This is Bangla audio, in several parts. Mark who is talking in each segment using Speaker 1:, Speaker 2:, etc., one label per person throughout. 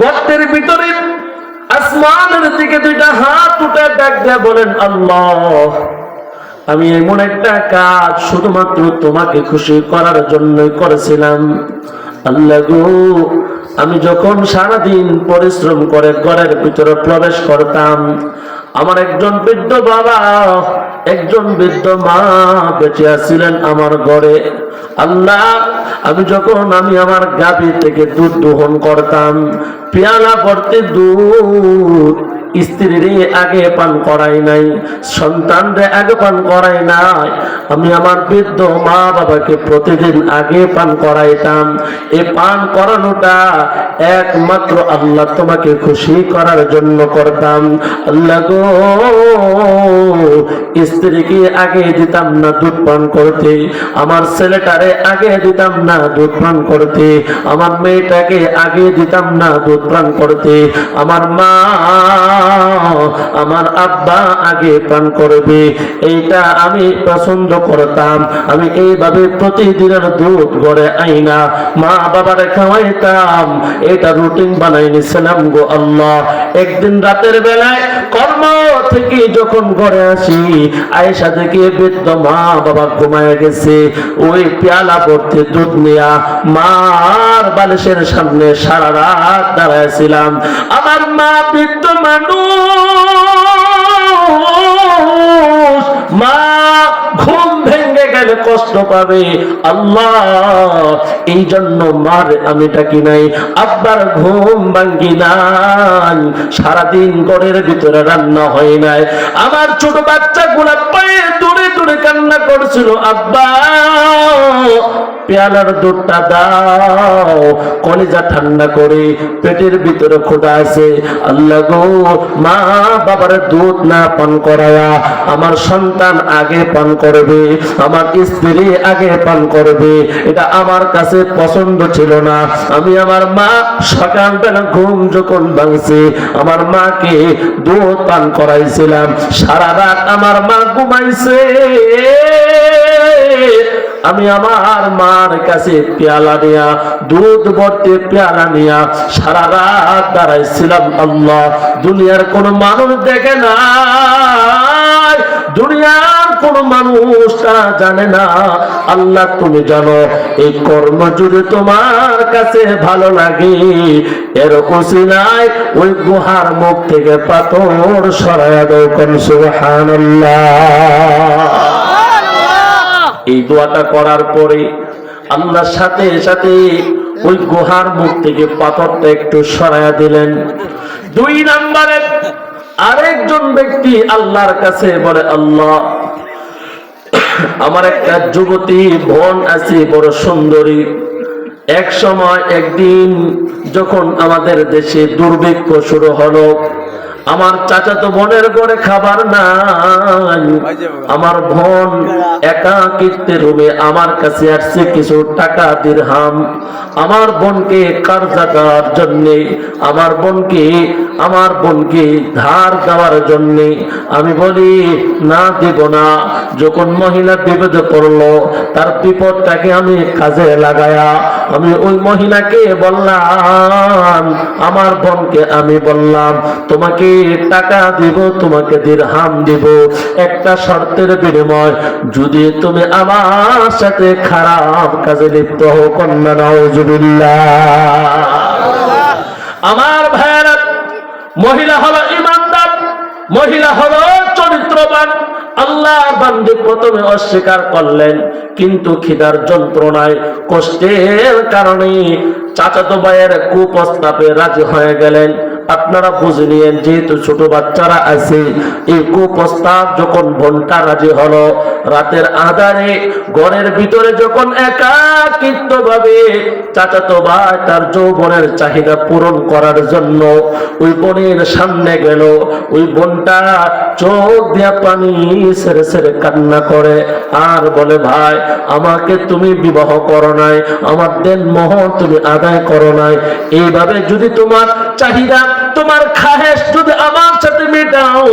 Speaker 1: গর্তের ভিতরে আসমানের দিকে দুইটা হাত উঠে ডাক দিয়ে বলেন, আল্লাহ, আমি এমন একটা কাজ শুধুমাত্র তোমাকে খুশি করার জন্যই করেছিলাম। আল্লাহ গো, আমি যখন সারাদিন পরিশ্রম করে ঘরের ভিতরে প্রবেশ করতাম আমার একজন বৃদ্ধ বাবা, একজন বৃদ্ধ মা বেঁচে আসছিলেন আমার ঘরে। আল্লাহ, আমি যখন আমি আমার গাভী থেকে দুধ দোহন করতাম, পেয়ালা ভর্তি দুধ স্ত্রীর আগে পান করাই নাই, সন্তানরে আগে পান করাই নাই। আমি আমার বৃদ্ধ মা বাবাকে প্রতিদিন আগে পান করাইতাম। এই পান করানোটা একমাত্র আল্লাহ তোমাকে খুশি করার জন্য করতাম। আল্লাহ গো, স্ত্রীকে আগে দিতাম না দুধ পান করতে, আমার ছেলেটারে আগে দিতাম না দুধ পান করতে, আমার মেয়েটাকে আগে দিতাম না দুধ পান করতে, আমার মা আমার আব্বা আগে পান করবে। এইটা আমি পছন্দ করতাম। আমি এইভাবে প্রতিদিনের দুধ গড়ে আইনা মা বাবারে খাওয়াইতাম। এটা রুটিন বানাই নিছিলাম গো আল্লাহ। একদিন রাতের বেলায় কর্ম থেকে যখন ঘরে আসি, আয়েশা থেকে বৃদ্ধ মা বাবা ঘুমায় গেছে। ওই পেয়ালা ভর্তি দুধ নিয়া মার বালিশের সামনে সারা রাত দাঁড়ায় ছিলাম আমার মা বৃদ্ধ মানুষ মা ঘুম ভেঙে গেলে কষ্ট পাবে। আল্লাহ এই জন্য মার আমি ডাকি নাই। আব্বার ঘুম ভাঙ্গি নাই। সারাদিন ঘরের ভিতরে রান্না হয় নাই। আমার ছোট বাচ্চা গুলা পায়ে দূরে দূরে কান্না করছিল, আব্বা, পেয়ালার দুধটা দাও, কলিজা ঠান্ডা করে পেটের ভিতরে খোদা আছে। আল্লাহ গো, মা বাবার দুধ না পান করায়া আমার সন্তান আগে পান করবে, আমার স্ত্রী আগে পান করবে, এটা আমার কাছে পছন্দ ছিল না। আমি আমার মা সকালবেলা ঘুম যখন ভাঙছে, আমার মাকে দুধ পান করাইছিলাম। সারা রাত আমার মা ঘুমাইছে। আমি আমার মার কাছে পেয়ালা নিয়া, দুধ ভর্তি পেয়ালা নিয়া সারা রাত দাঁড়াইছিলাম। আল্লাহ, দুনিয়ার কোন মানুষ দেখে না। দুনিয়ার কোন মানুষ জানে না। আল্লাহ, তুমি জানো, এই কর্ম যদি তোমার কাছে ভালো লাগে ওই গুহার মুখ থেকে পাথর সরাইয়া দাও কোন? এই দোয়াটা করার পরে আল্লাহর সাথে সাথে ওই গুহার মুখ থেকে পাথরটা একটু সরাইয়া দিলেন। দুই নম্বরে আরেকজন ব্যক্তি আল্লাহর কাছে বলে, আল্লাহ, আমার একটা যুবতী বোন আছে, বড় সুন্দরী। এক সময় একদিন যখন আমাদের দেশে দুর্ভিক্ষ শুরু হলো আমার চাচাতো বোনের ঘরে খাবার নাই। আমার বোন একাকিত্বে রুমে আমার কাছে আসছে কিছু টাকা দিরহাম। আমার বোনকে কার্যা দেওয়ার জন্যে? আমার বোনকে আমার বোনকে ধার দেওয়ার জন্যে। আমি বলি না দেব না। যখন মহিলা বিপদে পড়ল তার বিপদটাকে আমি কাজে লাগায়া আমি ওই মহিলাকে বললাম আমার বোনকে আমি বললাম তোমাকে টাকা দিব তোমাকে দিরহাম দিব। একটা শর্তের বিনিময় যদি তুমি আমার সাথে খারাপ কাজে লিপ্ত হো কন্যা নাউজুবিল্লাহ। আমার ভাইয়েরা মহিলা হলো মহিলা হল চরিত্রবান। আল্লাহ বান্দি প্রথমে অস্বীকার করলেন, কিন্তু খিদার যন্ত্রণায়, কষ্টের কারণে চাচাতো ভাইয়ের কুপ্রস্তাবে রাজি হয়ে গেলেন। আপনারা বুঝে নিয়েন, যেহেতু ছোট বাচ্চারা আছে, এই কুপ্রস্তাব যখন বোনটা রাজি হলো, রাতের আধারে ঘরের ভিতরে যখন একাকিত্ব ভাবে চাচাতো ভাই তার যৌবনের চাহিদা পূরণ করার জন্য ওই বোনের সামনে গেল, ওই বোনটা চোখ দিয়া পানি সেরে সেরে কান্না করে, আর বলে, ভাই, আমাকে তুমি বিবাহ করো নাই, আমার দেন মোহ তুমি আদায় করো নাই। এইভাবে যদি তোমার চাহিদা তোমার খাহেশ যদি আমার সাথে মেটাও,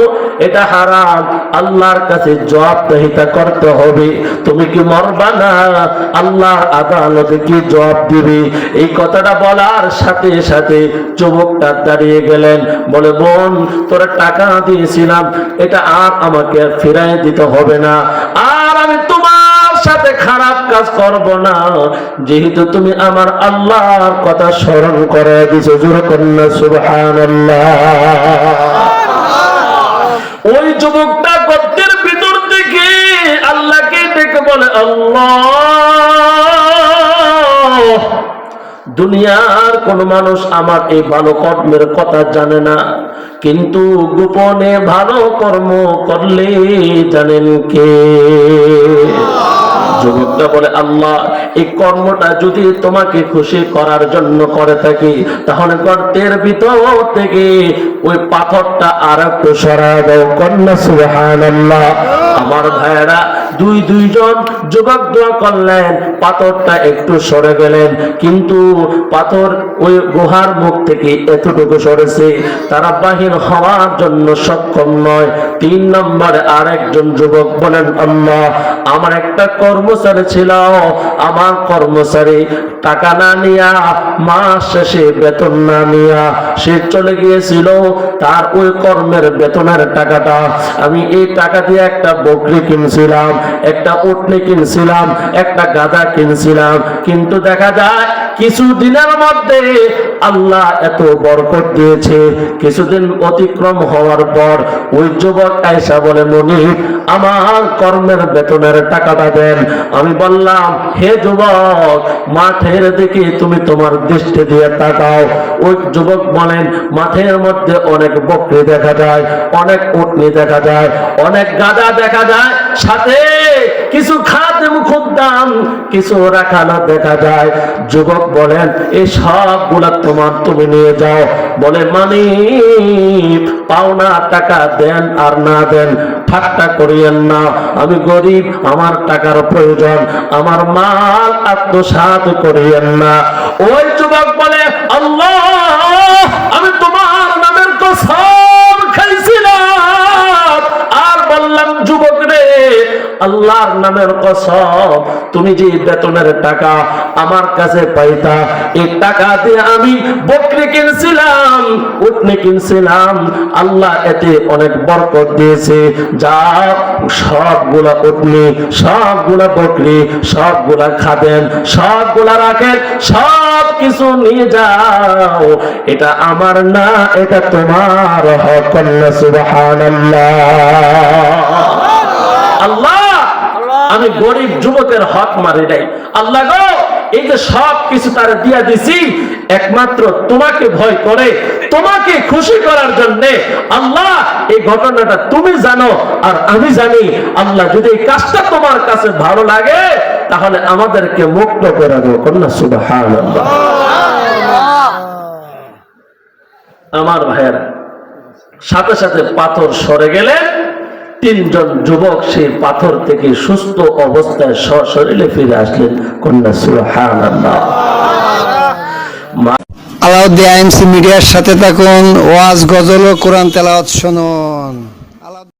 Speaker 1: এটা হারাম। আল্লাহর কাছে জবাবদাহিতা করতে হবে। তুমি কি মরবা না? আল্লাহর আদালতে কি জবাব দিবে? এই কথাটা বলার সাথে সাথে যুবকটা দাঁড়িয়ে গেলেন। বলে, বোন, তোরা টাকা দিয়েছিলাম, এটা আর আমাকে ফিরাই দিতে হবে না। আর খারাপ কাজ করব না। যেহেতু তুমি আমার আল্লাহর কথা স্মরণ করে দিছো জোর কন্যা সুবহানাল্লাহ। ওই যুবকটা গদ্যের ভিতর থেকে আল্লাহকে ডেকে বলে, আল্লাহ, দুনিয়ার কোন মানুষ আমার এই ভালো কর্মের কথা জানে না। কিন্তু গোপনে ভালো কর্ম করলে জানেন কে? যুবকটা বলে, আল্লাহ, এই কর্মটা যদি তোমাকে খুশি করার জন্য করে থাকি, তাহলে গর্তের ভিতর থেকে ওই পাথরটা আর একটু সরা দাও। কন্যা সুবহানাল্লাহ। আমার ভাইয়েরা, দুই দুইজন যুবক দোয়া করলেন, পাথরটা একটু সরে গেলেন। কিন্তু পাথর ওই গুহার মুখ থেকে এতটুকু সরেছে, তারা বাহির হওয়ার জন্য সক্ষম নয়। তিন নম্বরে আরেকজন যুবক বলেন আল্লাহ আমার একটা কর্মচারী ছিল, আমার কর্মচারী টাকা না নিয়া, মাস শেষে বেতন না নিয়া সে চলে গিয়েছিল। তার ওই কর্মের বেতনের টাকাটা আমি এই টাকা দিয়ে একটা বকরি কিনছিলাম, একটা উটনি কিনছিলাম, একটা গাদা কিনছিলাম। কিন্তু দেখা যায়, কিছুদিনের মধ্যে আল্লাহ এত বরকত দিয়েছে। কিছুদিন অতিক্রম হওয়ার পর ওই যুবক আয়সা বলে, মনি, আমার কর্মের বেতনের টাকাটা দেন। আমি বললাম, হে যুবক মাঠের দিকে তুমি তোমার দৃষ্টি দিয়ে তাকাও। ওই যুবক বলেন, মাঠের মধ্যে অনেক বকরি দেখা যায়, অনেক উটনি দেখা যায়, অনেক গাদা দেখা যায়, সাথে কিছু খাতে খুদ্দাম কিছু রাখালো দেখা যায়। যুবক বলেন এই সবগুলা তোমার তুমি নিয়ে যাও বলে মানি পাওনা টাকা দেন আর না দেন, ঠাট্টা করিয়েন না। আমি গরিব, আমার টাকার প্রয়োজন। আমার মাল আত্মসাত করিয়েন না। ওই যুবক বলে, আল্লাহ নামের কসম, তুমি যে বেতনের টাকা আমার কাছে পাইতা, এই টাকা দিয়ে আমি বকরি কিনছিলাম, উটনি কিনছিলাম, আল্লাহ এতে অনেক বরকত দিয়েছে। যা সবগুলা উটনি, সবগুলা বকরি, সবগুলা খাবেন সবগুলা রাখেন সব কিছু নিয়ে যাও। এটা আমার না, এটা তোমার হক সুবহানাল্লাহ। আল্লাহ আমি গরিব যুবকের হক মারি নাই। আল্লাহ গো এই যে সব কিছু তার দিয়া দিছি একমাত্র তোমাকে ভয় করে তোমাকে খুশি করার জন্য আল্লাহ এই ঘটনাটা তুমি জানো আর আমি জানি। আল্লাহ যদি এই কাজটা তোমার কাছে ভালো লাগে তাহলে আমাদেরকে মুক্ত করে দেবো কন্যা সুবহানাল্লাহ। আমার ভাইয়েরা সাথে সাথে পাথর সরে গেলেন। তিনজন যুবক সেই পাথর থেকে সুস্থ অবস্থায় সশরীরে ফিরে আসলেন। কন্যা, সুবহানাল্লাহ।
Speaker 2: আলাউদ্দিন আইএমসি মিডিয়ার সাথে থাকুন, ওয়াজ, গজল ও কোরআন তেলাওয়াত শুনুন।